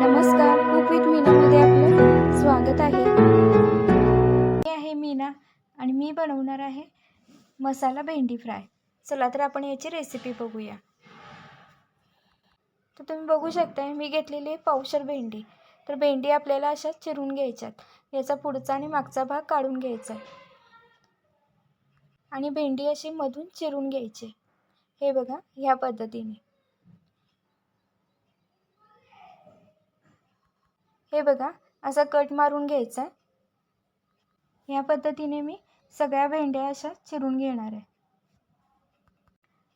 नमस्कार cook with मीनामध्ये आपलं स्वागत आहे. मी आहे मीना आणि मी बनवणार आहे मसाला भेंडी फ्राय. चला तर आपण याची रेसिपी बघूया. तर तुम्ही बघू शकता मी घेतलेली आहे पावशर भेंडी. तर भेंडी आपल्याला अशा चिरून घ्यायच्यात. याचा पुढचा आणि मागचा भाग काढून घ्यायचा आहे. आणि भेंडी अशी मधून चिरून घ्यायची हे बघा ह्या पद्धतीने. हे बघा असा कट मारून घ्यायचा आहे. या पद्धतीने मी सगळ्या भेंड्या अशा चिरून घेणार आहे.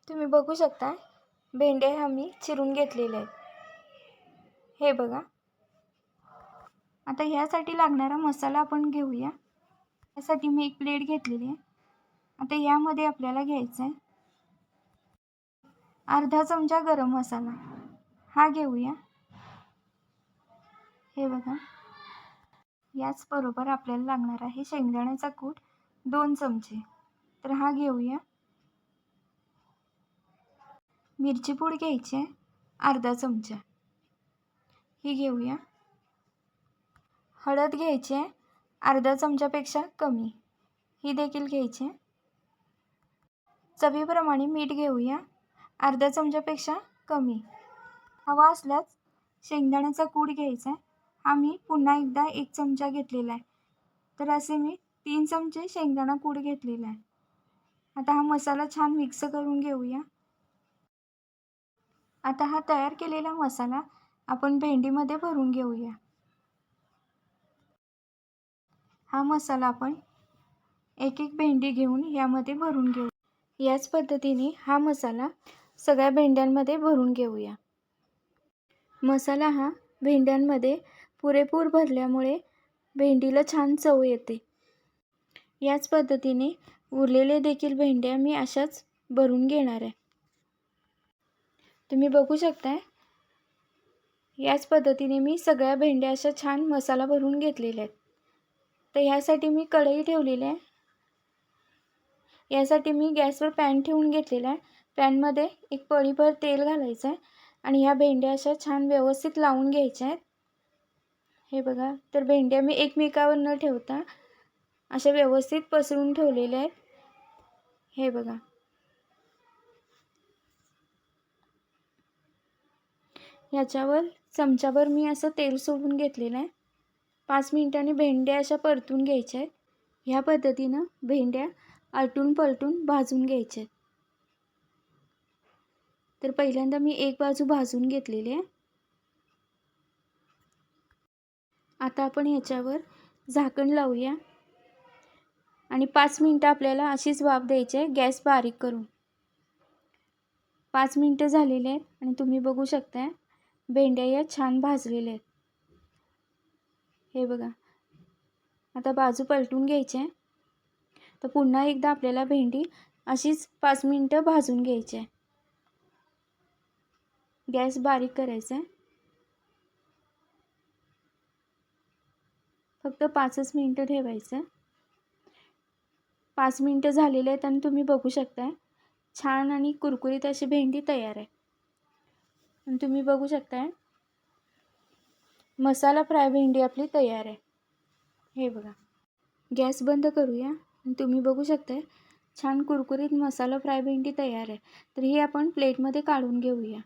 तुम्ही बघू शकता भेंड्या ह्या मी चिरून घेतलेल्या आहेत. हे बघा. आता ह्यासाठी लागणारा मसाला आपण घेऊया. यासाठी मी एक प्लेट घेतलेली आहे. आता यामध्ये आपल्याला घ्यायचं आहे. अर्धा चमचा गरम मसाला. हा घेऊया. हे बघा. याचबरोबर आपल्याला लागणार आहे शेंगदाण्याचा कूट दोन चमचे. तर हा घेऊया. मिरची पूड घ्यायची आहे अर्धा चमचा. ही घेऊया. हळद घ्यायची आहे अर्धा चमच्यापेक्षा कमी. ही देखील घ्यायची आहे. चवीप्रमाणे मीठ घेऊया अर्धा चमच्यापेक्षा कमी. हवा असल्यास शेंगदाण्याचा कूट घ्यायचा आहे. आम्ही पुन्हा एकदा एक चमचा घेतलेला आहे. तर असे मी तीन चमचे शेंगदाणा कूड घेतलेला आहे. आता हा मसाला छान मिक्स करून घेऊया. आता हा तयार केलेला मसाला आपण भेंडीमध्ये भरून घेऊया. हा मसाला आपण एक एक भेंडी घेऊन यामध्ये भरून घेऊ. याच पद्धतीने हा मसाला सगळ्या भेंड्यांमध्ये भरून घेऊया. मसाला हा भेंड्यांमध्ये पुरेपूर भरल्यामुळे भेंडीला छान चव येते. याच पद्धतीने उरलेले देखील भेंड्या मी अशाच भरून घेणार आहे. तुम्ही बघू शकताय याच पद्धतीने मी सगळ्या भेंड्या अशा छान मसाला भरून घेतलेल्या आहेत. तर ह्यासाठी मी कढई ठेवलेली आहे. यासाठी मी गॅसवर पॅन ठेवून घेतलेला आहे. पॅनमध्ये एक पळीभर तेल घालायचं आहे आणि ह्या भेंड्या अशा छान व्यवस्थित लावून घ्यायच्या आहेत. हे बघा. तर भेंड्या मी एकमेकावर न ठेवता अशा व्यवस्थित पसरून ठेवलेल्या आहेत. हे बघा. याच्यावर चमच्यावर मी असं तेल सोडून घेतलेलं आहे. पाच मिनिटांनी भेंड्या अशा परतून घ्यायच्या आहेत. ह्या पद्धतीनं भेंड्या आलटून पलटून भाजून घ्यायच्या आहेत. तर पहिल्यांदा मी एक बाजू भाजून घेतलेली आहे. आता आपण ह्याच्यावर झाकण लावूया. आणि पाच मिनटं आपल्याला अशीच वाफ द्यायची आहे. गॅस बारीक करून. पाच मिनटं झालेली आहेत आणि तुम्ही बघू शकताय भेंड्या या छान भाजलेल्या आहेत. हे बघा. आता बाजू पलटून घ्यायची आहे. तर पुन्हा एकदा आपल्याला भेंडी अशीच पाच मिनटं भाजून घ्यायची आहे. गॅस बारीक करायचा आहे. फक्त पाचच मिनटं ठेवायचं. पाच मिनटं झालेले आहेत आणि तुम्ही बघू शकताय. छान आणि कुरकुरीत अशी भेंडी तयार आहे. आणि तुम्ही बघू शकताय. मसाला फ्राय भेंडी आपली तयार आहे. हे बघा. गॅस बंद करूया आणि तुम्ही बघू शकताय. छान कुरकुरीत मसाला फ्राय भेंडी तयार आहे. तर ही आपण प्लेटमध्ये काढून घेऊया.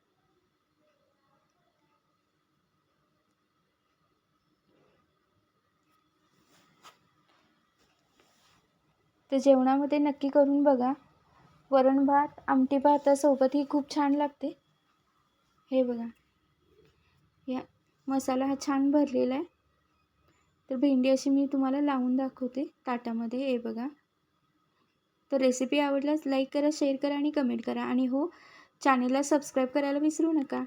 तर जेवणामध्ये नक्की करून बघा. वरण भात आमटी भातासोबत ही खूप छान लागते. हे बघा. या मसाला हा छान भरलेला आहे. तर भेंडी अशी मी तुम्हाला लावून दाखवते ताटामध्ये. हे बघा. तर रेसिपी आवडल्यास लाईक करा शेअर करा आणि कमेंट करा. आणि हो चॅनेलला सबस्क्राईब करायला विसरू नका.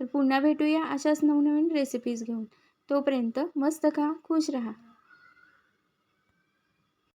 तर पुन्हा भेटूया अशाच नवनवीन रेसिपीज घेऊन. तोपर्यंत मस्त खा खुश रहा.